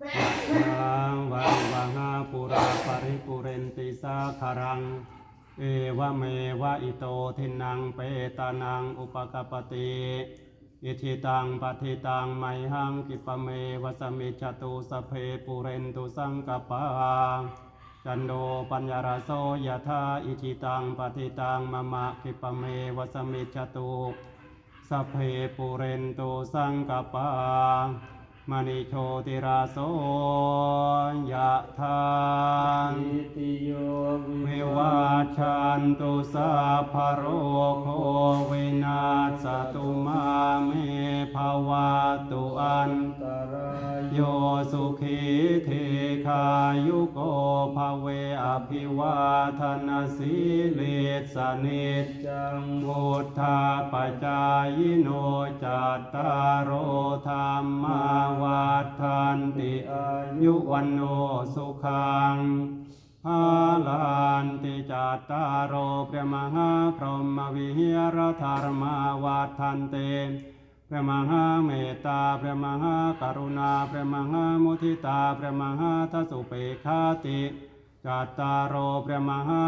ยังวันวังาปุราปริปุเรนติสาคารัง เอวเมวะอิโตทินังเปตานังอุปกปปติอิทิตังปฏิตังไมหังกิปเมวะสมมิจตุสเพปุเรนตุสังกปาจันโดปัญญารโสยธาอิทิตังปฏิตังมะมะกิปเมวะสมมิจตุสเพปุเรนตุสังกปา มณิโชติราโสยะธาอิติโยวิวาชันตุสาภโรโควินาศตุมาเมภาวะตุอันตรายโยสุขีเทคายุโกภเวอภิวาทนาสีเลสนิจจังพุทธาปจายโนจัตตารโอธรรมาวัฏันติอายุวันโนสุขังภาลันติจัตตารโอเปรมหาพรหมวิหารธรรมาวัฏันเตพระมหาเมตตาพระมหากรุณาพระมหามุทิตาพระมหาทัสสุเปคาติจัตตารโอพระมหา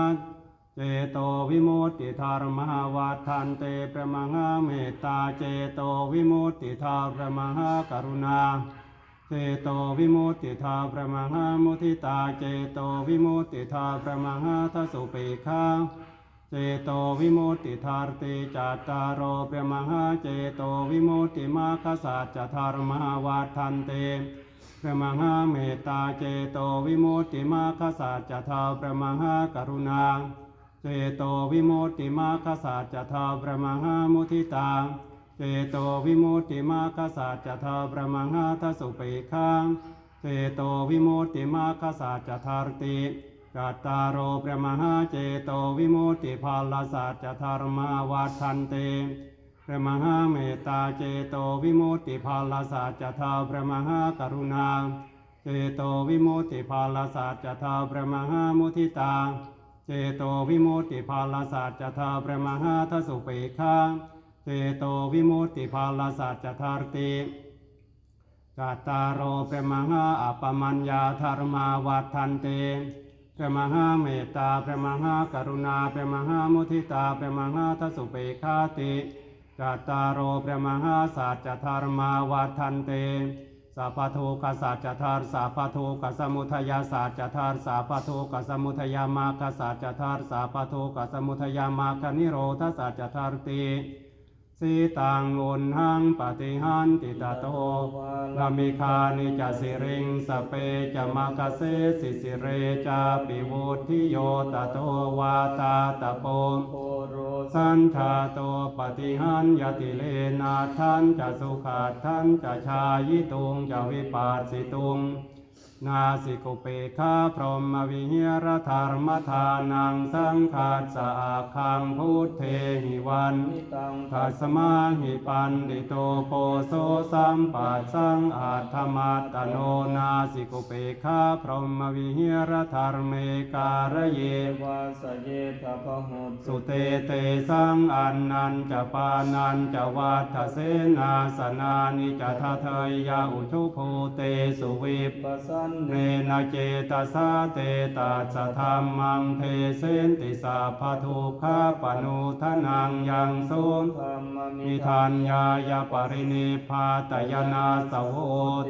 เจโตวิมุตติธารมหาวัฏันเตพระมหาเมตตาเจโตวิมุตติธาพระมหากรุณาเจโตวิมุตติธาพระมหามุทิตาเจโตวิมุตติธาพระมหาทัสสุเปคาเจโตวิมุตติธารติจัตตารโอเปรมหาเจโตวิมุตติมาคสัจจธารมหาวาทันเตเปรมหาเมตตาเจโตวิมุตติมาคสัจจธาเปรมหากรุณา เจโตวิมุตติมาคสัจจธาเปรมหามุทิตา เจโตวิมุตติมาคสัจจธาเปรมหาทสุเปขังเจโตวิมุตติมาคสัจจธารติกัตตารโอพระมหาเจโตวิมุตติภาลสัจธรรมาวัฏันเตพระมหาเมตตาเจโตวิมุตติภาลสัจธาพระมหากรุณาเจโตวิมุตติภาลสัจธาพระมหามุทิตา เจโตวิมุตติภาลสัจจธาพระมหาทสุเปคาเจโตวิมุตติภาลสัจจธารติกัตตารโอเปรมหาอัปมัญญาธรรมาวัฏันเตเปรมหาเมตตาเปรมหากรุณาเปรมหามุทิตาเปรมหาทสุเปคาติกัตตารโอเปรมหาสัจจธรรมาวัฏันเต สัพพทุกขสัจจธารสัพพทุกขสมุทัยสัจจธารสัพพทุกขสมุทัยมาคสัจจธารสัพพทุกขสมุทัยมาคนิโรธสัจจธารติ สีตังอุนหังปฏิหันติตาโตลามิคานิจสิริงสเปจมากเสสิสิเรจาปิวุทิโยตาโตวาตาตะโปโรสันทาโตปฏิหันยติเลนาทันจะสุขาทันจะชายิตุงจะวิปัสสิตุง นาสิกุเปคาพรหมวิหารธรรมทานังสังฆาสะอาคังพุทเทหิวันนิตังทัสมาหิปันติโตโพโซสัมปัสสังอาธรรมัตตโนนาสิกุเปคาพรหมวิหารธรรมเมการเยเอวาสเยทพหุตสุเตเตสังอันนันจะปานันจะวัฏเสนาสนานิจะทะเทยยาอุชุภูเตสุวิปปสันเนเนนะเจตสาเตตัสะธรรมังเทเสนติสาภทุกขปนุทนังยังสุนธรรมมินิทัญายาปรินิพาตยนาสโห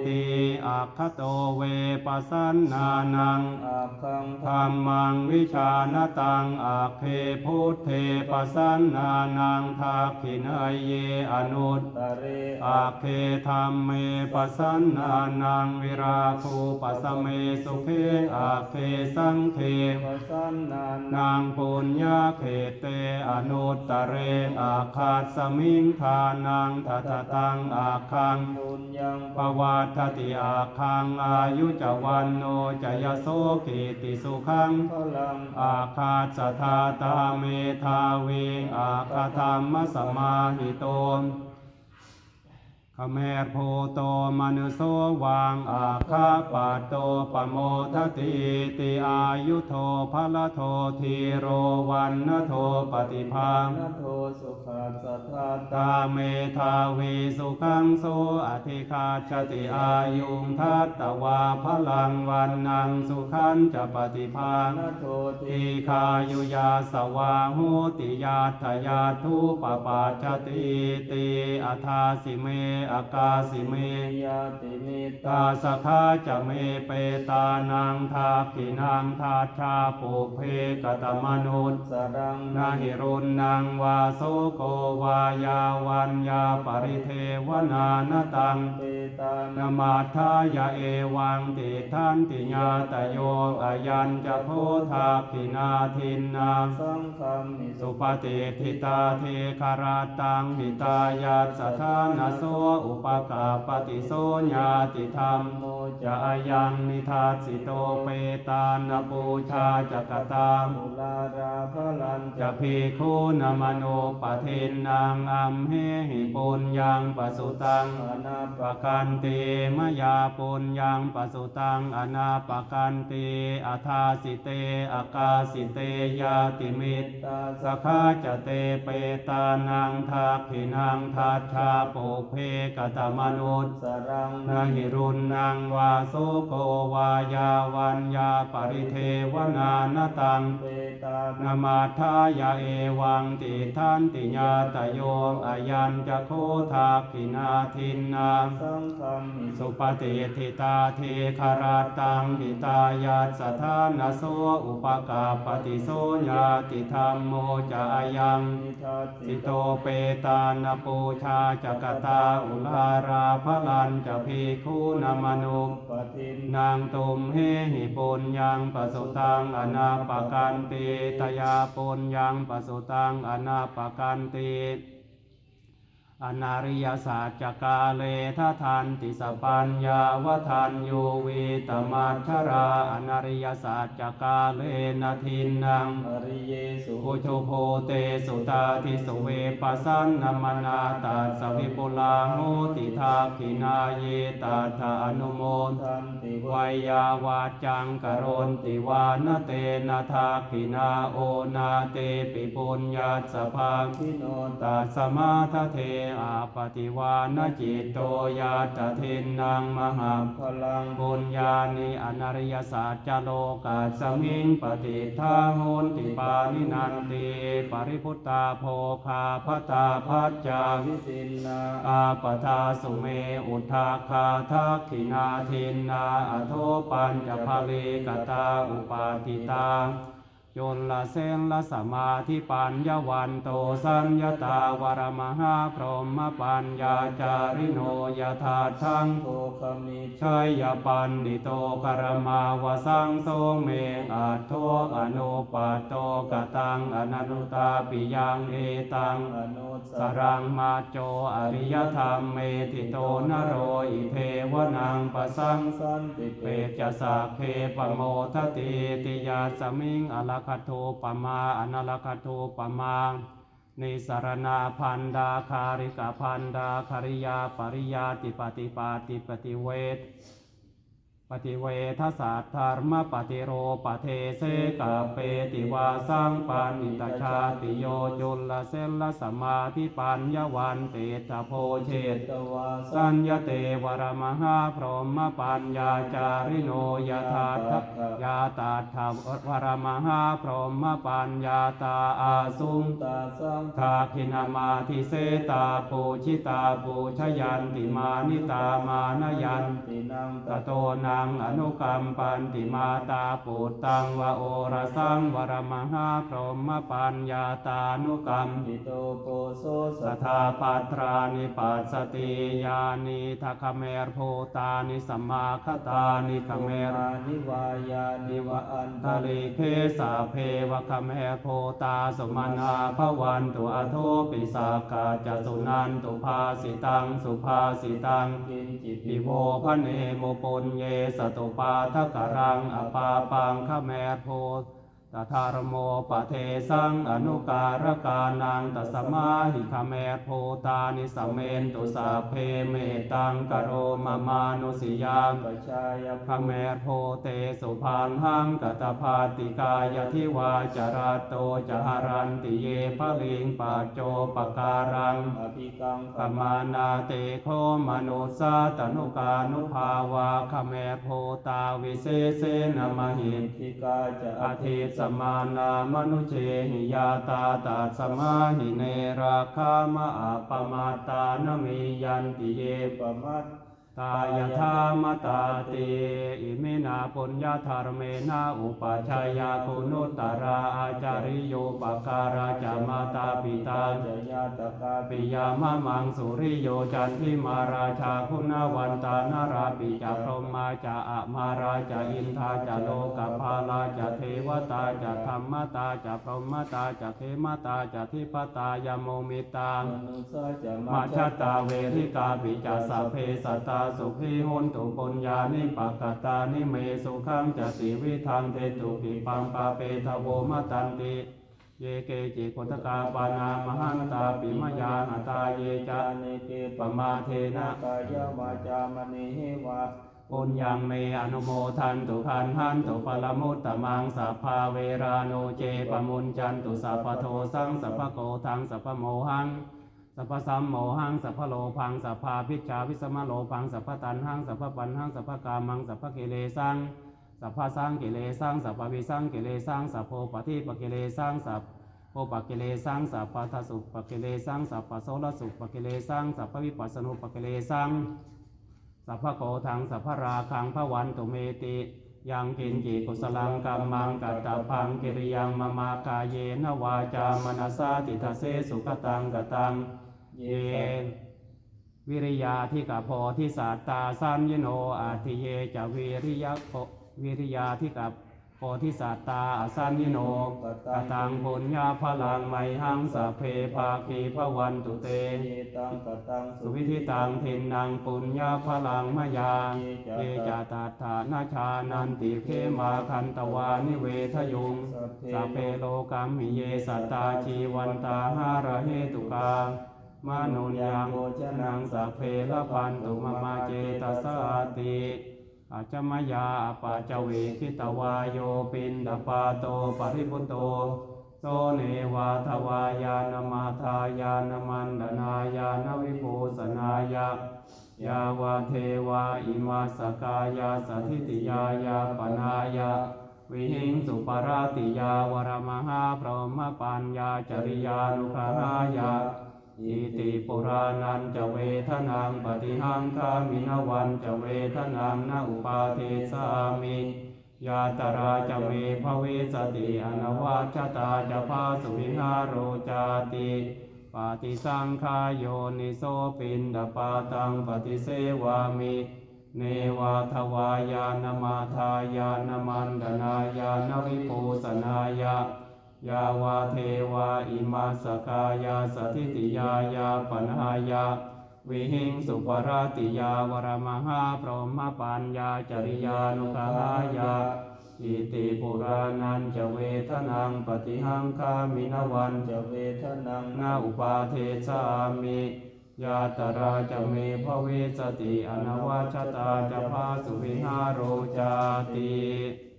ติอาคโตเวปัสสันนานังอาคังธรรมังวิชานตังอาเคพุทเทปสันนานังทักขินายเยอนุตตเรอาเคธรรมเมปสันนานังวิราคูปสสเมสุเขอาเคสังเคปสันนานนางปุญญาเขเตอนุตตเรอาคาสมิงทานังทัตตังอาคังบุญยังปวัตติอาคังอายุจวันโนจยโสกิติสุขังพลังอาคาสธาตาเมธาวิงอาคาธรรมสมาหิโต ขขแมรโพโตมนุโสวังอาคาปาโตปโมทติติอายุโทภะละโททีโรวันนโทปฏิพังนโทสุขัสสัทธาตาเมธาวีสุขังโสอธิคาชติอายุงทัตตวาพลังวันนังสุขันจะปฏิพังนโทติทีคายุยาสวาหุติยาทยาทุปปาชติติอัทาสิเมอากาสิเมยาติมิตาสคาจะเมเปตานังทากินังทาชาปุเพกตมนุษสรังนาหิรุนนางวาโสโกวายาวันยาปริเทวนานตังเปตานมาทายาเอวังติทันติญาตโยอายัญจะโพธาปินาทินนาสังฆามิสุปฏิทิตาเทคาราตังหิตายาสถานาโสอุปกาปฏิโสญาติธรรมโมจะอายังนิทัสสิโตเปตานปูชาจักตามมุลาราพลันจะพีคูนมโนปเทนนางอัมเหหิปุญญังปสุตังอนาปกันติมยาปุญญังปสุตังอนาปกันติอัทาสิเตอากาสิเตยาติมิตตาสคาจะเตเปตานังทักขินังทัชชาปุเพกตมนุษสรังนาหิรุนนางวาโสโกวายาวันยาปริเทวนานตังเปตานามาทายาเอวังติทันติญาตโยอายัญจะโคทากินาทินนาสังฆามิสุปฏิทิตาเทคาราตังหิตายาสถานโสอุปกาปฏิโสญาติธรรมโมจะอายังนิทัสสิสิโตเปตานปูชาจักตาอุลาราพลันจะพีคูนามนุปตินางตุมเฮหิปุญญังปสุตังอนาปกันติตยาปุญญังปสุตังอนาปกันติ อนาริยศาสจกาเลททันติสปัญญาวทันโยวีตมัชราอนาริยศาสจกาเลนทินนังอริเยสุอุชุโพเตสุตาทิสเวปัสสันนมนาตัสวิปุลาโหติทาคินาเยตัทาอนุโมทันติวะวัยาวาจังกรนติวานเตนะทาคินาโอนาเตปิปุญญาสภาพิโนตัสมาทเทอาปฏิวานจิตโตยาตทินนางมหาพลังปุญญาณิอนาริยศาสจโลกาสมิงปฏิทาโหนติปานินันติปริพุตตาโภคาพตาพัจจาวิสินนาอาปทาสุเมอุทาคาทักขินาทินนาอโทปัญจภาเลกตาอุปาติตา จนละเซนละสมาธิปัญญวันโตสัญญาตาวรมหาพรหมปัญญาจาริโนยถาทังโทคมิชัยยปันดิโตกรมาวสังโสเมอัตโทอนุปัตโตกตังอนันุตาปิยังเอตังอนุสรังมาโจอริยธรรมเมติโตนโรอิเทวนังปสังสันติเปจสักเคปโมทติติยาสมิงอลคัตโทปมาอนาลคโตโทปมานิสรณาพันดาคาริกาพันดาคาริยาปริยาติปฏิปาติปฏิเวท ปฏิเวทศาสตร์ธรรมปฏิโรปเทเสกเปติวาสังปานิตชาติโยจุลเสลสมาธิปัญญวันเตตโพเชตตวาสัญญเตวรมหาพรหมปัญญาจาริโนยถาทัยาตาถาวรมหาพรหมปัญญาตาอาสุงตาสังทาคินามาทิเสตาปูชิตาปูชยันติมานิตามานยันตินังตโตนัังอนุกรรมปันติมาตาปุตตังวโอรสังวรมหาพรหมปัญญาตานุกรรมติโตโกโสสัทาปัตรานิปัสสติยานิทัคเมรโพตานิสัมมาคตานิคเมรานิวายานิวะอันทะเลเคสาเพวะคเมรโพตาสมนาภวันตุอโทปิสากาจสุนันตุภาสิตังสุภาสิตังกินจิตปิโวพระเนโมปุญเยสตุปาทกรังอปาปังขแมรโพ ตถารโมปะเทสังอนุการกานังตัสมาหิคเมโพตานิสมเมนตุสาเพเมตังกโรมามานุสิยังปัจจายขเมโพเตสุพังหังกตภาติกายทิวาจราโตจหารันติเยภลิงปัจโจปการังอภิกังขมานาเตโคมนุสาตนุกานุภาวาขเมโพตาวิเศษนมหินทิกาจะอาทิสมานามนุเชหิยาตาตาสมาหิเนราคามะอาปมาตานมียันติเยปมัต ตายธามตาติอิมินาปุญญาธารเมนาอุปาชายาคุณุตราอาจาริโยปการาจามาตาปิตาจะญาตกาปิยามะมังสุริโยจันทิมาราชาคุณวันตานาราปิจาพรมาจาอะมาราจาอินทาจาโลกภาลาจาเทวตาจาธรรมตาจาพรหมตาจาเทมตาจาทิปตายโมมิตามาจะมาชตาเวริกาปิจาสเพสตาสุขีหุนตุปุญญานิปกตานิเมสุขังจติวิทังเทตุปิปังปาเปทโวมตันติเยเกจิโคตกาปานามหันตาปิมยาหตาเยจานิเกปมาเทนะกายวาจามณีวาปุญญังเมอนุโมทันตุคันหันตุปลมุตตมังสัพพาเวราโนเจปมุนจันตุสัพพโทสังสัพพโกทังสัพพโมหัง สัพพสัมโมหังสัพพโลพังสัพพาพิจชาวิสมโลพังสัพพตันหังสัพพปันหังสัพพกามังสัพพกิเลสังสัพพสังกิเลสังสัพพวิสังกิเลสังสัพโพปฏิปกิเลสังสัพโพปกิเลสังสัพพทสุปกิเลสังสัพพโสรสุปกิเลสังสัพพวิปัสสนุปกิเลสังสัพพโกทังสัพพราคังพระวันตุเมติ ยังกินจิกุสลังกัมมังกัตตพังกิริยังมมากาเยนวาจามนัสสาติทเสสุขตังกตัง เย วิริยาที่กะโพธิสัตตาสัมยโนอาทิเยจะวิริยะโพวิริยาที่กับ โพธิสัตตาอสัมยโนกตังปุญญาพลังไมหังสัพเพภาคีพวันตุเต สุวิธิตังทินนางปุญญาพลังมยาเยจาตาฐานาชานันติเขมาคันตวานิเวทยุงสัพเพโลกัมมิเยสัตตาชีวันตาหาระเหตุกามานุญยังโอชนังสัพเพละพันตุมะมาเจตสาติ อาจมยาปาจเวคิตวายโยปินดาปาโตปริปุโตโสเนวาทวายานมาทายานมันดนายานวิภูสนายะยาวาเทวาอิมาสกายาสถิติยายาปนายาวิหิงสุปาราติยาวรมหาพรหมปัญญาจริยานุขหายา อิติปุรานันจะเวทนังปฏิหังคามินวันจะเวทนังนาอุปาเทสามิยาตราจะเมภเวสติอนวัชตาจะพาสุวิหารโรจาติปฏิสังขายโยนิโสปินดปาตังปฏิเสวามิ เนวาทวายานมาทายานมันดนายานวิภูสนายะ ยาวาเทวาอิมาสกายาสถิติยายาปนายาวิหิงสุปาราติยาวรมหาพรหมปัญญาจริยานุขหายาอิติปุรานันจะเวทนังปฏิหังคามินวันจะจะเวทนังนาอุปาเทสามิยาตราจะเมภเวสติอนวัชตาจะพาสุวิหารโรจาติ